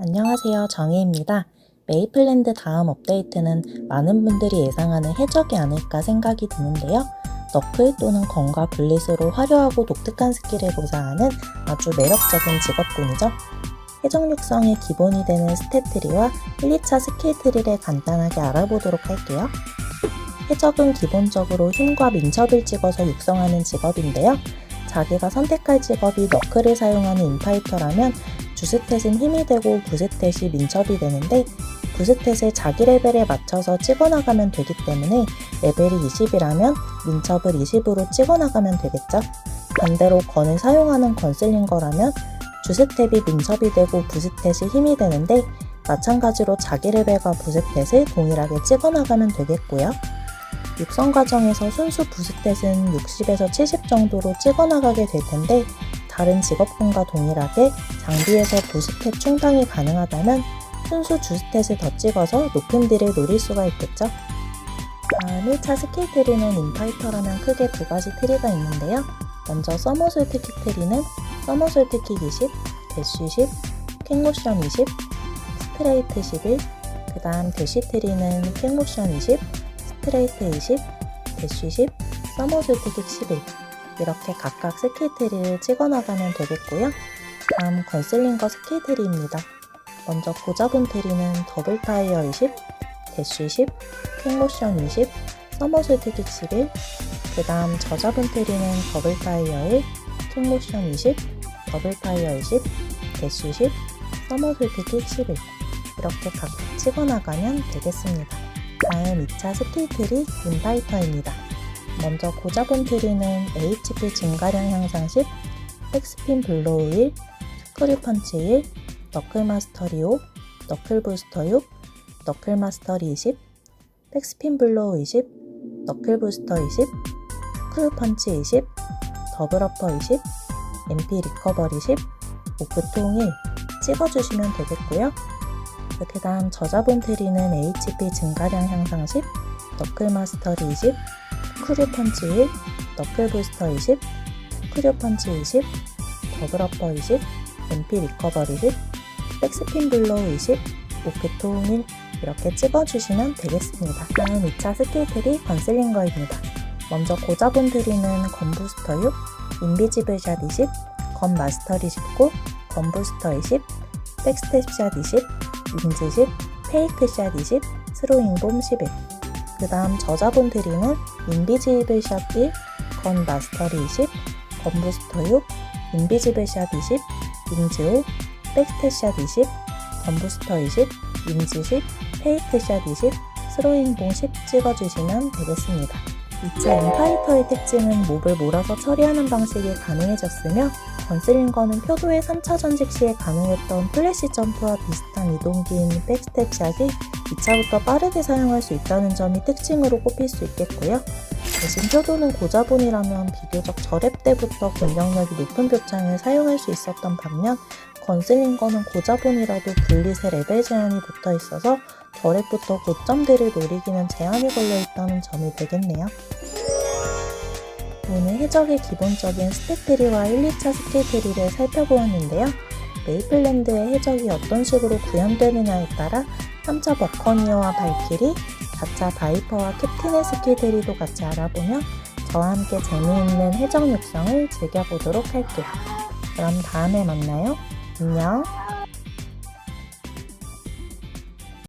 안녕하세요. 정혜입니다. 메이플랜드 다음 업데이트는 많은 분들이 예상하는 해적이 아닐까 생각이 드는데요. 너클 또는 건과 블릿으로 화려하고 독특한 스킬을 구사하는 아주 매력적인 직업군이죠. 해적 육성의 기본이 되는 스탯트리와 1, 2차 스킬 트리를 간단하게 알아보도록 할게요. 해적은 기본적으로 힘과 민첩을 찍어서 육성하는 직업인데요. 자기가 선택할 직업이 너클을 사용하는 인파이터라면 주스탯은 힘이 되고 부스탯이 민첩이 되는데 부스탯을 자기 레벨에 맞춰서 찍어나가면 되기 때문에 레벨이 20이라면 민첩을 20으로 찍어나가면 되겠죠. 반대로 건을 사용하는 건슬링거라면 주스탭이 민첩이 되고 부스탯이 힘이 되는데 마찬가지로 자기 레벨과 부스탯을 동일하게 찍어나가면 되겠고요. 육성 과정에서 순수 부스탯은 60에서 70 정도로 찍어나가게 될 텐데 다른 직업군과 동일하게 장비에서 부스탯 충당이 가능하다면 순수 주스탯을 더 찍어서 높은 딜을 노릴 수가 있겠죠. 다음 1차 스킬 트리는 인파이터라면 크게 두 가지 트리가 있는데요. 먼저 서머솔 특킥 트리는 서머솔 특킥 20, 대쉬 10, 킹모션 20, 스트레이트 11, 그 다음 대쉬 트리는 킹모션 20, 스트레이트 20, 대쉬 10, 서머솔 특킥 11 이렇게 각각 스킬 트리를 찍어나가면 되겠고요. 다음 건슬링거 스킬 트리입니다. 먼저 고자분 트리는 더블 타이어 20, 대쉬 10, 킹모션 20, 서머슬 특킥 11, 그 다음 저자분 트리는 더블 타이어 1, 킹모션 20, 더블 타이어 20, 대쉬 10, 서머슬 특킥 11 이렇게 각각 찍어나가면 되겠습니다. 다음 2차 스킬 트리 인바이터입니다. 먼저 고자분 트리는 HP 증가량 향상 10, 백스핀 블로우 1, 스크류 펀치 1, 너클 마스터리 5, 너클 부스터 6, 너클 마스터리 20, 백스핀 블로우 20, 너클 부스터 20, 스크류 펀치 20, 더블 어퍼 20, MP 리커버리 10, 오크통 1 찍어주시면 되겠고요. 그 다음 저자분 트리는 HP 증가량 향상 10, 너클 마스터리 20, 크류 펀치 1, 너클 부스터 20, 크류 펀치 20, 더블 어퍼 20, MP 리커버리 10, 백스핀 블로우 20, 오크통 1 이렇게 찍어주시면 되겠습니다. 다음 2차 스킬트리 건슬링거입니다. 먼저 고자분 드리는 건부스터 6, 인비지블 샷 20, 건 마스터리 19, 건부스터 20, 백스텝 샷 20, 윙즈 10, 페이크 샷 20, 스로잉 봄 11. 그 다음 저자분 드리는 인비지블 샷 1, 건 마스터리 20, 건부스터 6, 인비지블 샷 20, 윙즈 5, 백스텝 샷 20, 건부스터 20, 윙즈 10, 페이크 샷 20, 스로잉 봉 10 찍어주시면 되겠습니다. 2차 인파이터의 특징은 몹을 몰아서 처리하는 방식이 가능해졌으며 건슬링거는 표도의 3차 전직 시에 가능했던 플래시 점프와 비슷한 이동기인 백스텝 샷이 2차부터 빠르게 사용할 수 있다는 점이 특징으로 꼽힐 수 있겠고요. 대신 표도는 고자본이라면 비교적 저랩 때부터 공격력이 높은 표창을 사용할 수 있었던 반면 건슬링거는 고자본이라도 분리세 레벨 제한이 붙어 있어서 저랩부터 고점들을 노리기는 제한이 걸려 있다는 점이 되겠네요. 오늘 해적의 기본적인 스탯 트리와 1, 2차 스킬 트리를 살펴보았는데요. 메이플랜드의 해적이 어떤 식으로 구현되느냐에 따라 3차 버커니어와 발키리, 4차 바이퍼와 캡틴의 스킬트리도 같이 알아보며 저와 함께 재미있는 해적 육성을 즐겨보도록 할게요. 그럼 다음에 만나요. 안녕.